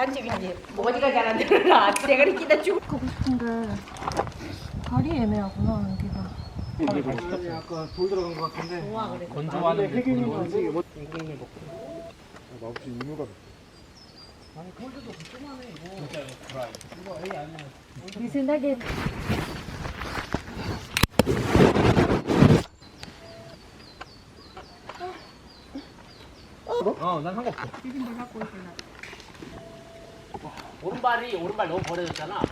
단점이 하지 모가지가 잘안 들어라 대가리 끼다. 죽을 가고 싶은데 발이 애매하구나 여기가. 아까 돌 들어간 것 같은데. 건조하는 해경이 뭐지? 뭐 땡땡이 먹고 마법씨 이유가 내 생각에 어난 상관없어 오른발이 오른발 너무 버려졌잖아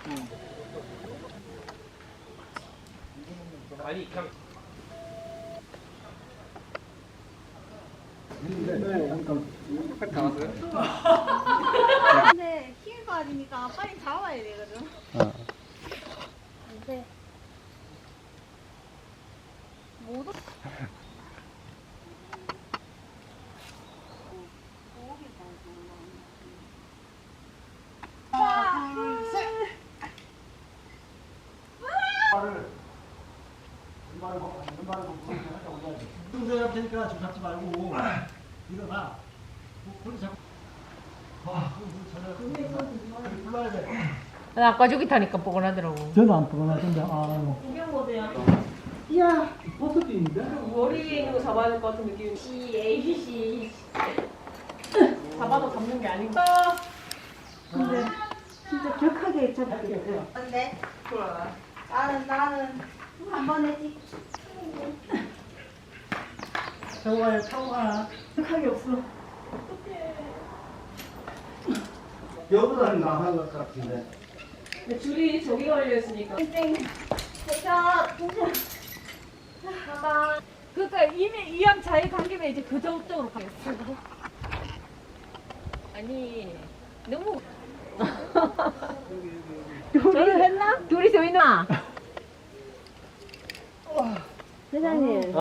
아니 그냥 근데 아니니까 빨리 잡아야 되거든. 네. 못 오- 동생 할 테니까 좀 잡지 말고 일어나. 거기 잡고. 와, 불러야 돼. 아까 저기 타니까 뽀근하더라고 저는 안 뻐근하던데. 아, 이야, 버섯도 있는데? 머리에 있는 거 잡아야 될 것 같은 느낌 C, A, B, C 잡아도 잡는 게 아닌가 근데 진짜 격하게 잡게 돼. 근데 나는 나는 한 번에 찍. 가요, 타고 가. 격하게 없어. 여보다 나한 것 같은데. 줄이 저기 걸려 있으니까 땡. 제가 진짜 그러니까 이미 이왕 자기 간 김에 이제 그 저쪽으로 가겠어. 아니 너무 저를 했나? 둘이서 있나? 회장님.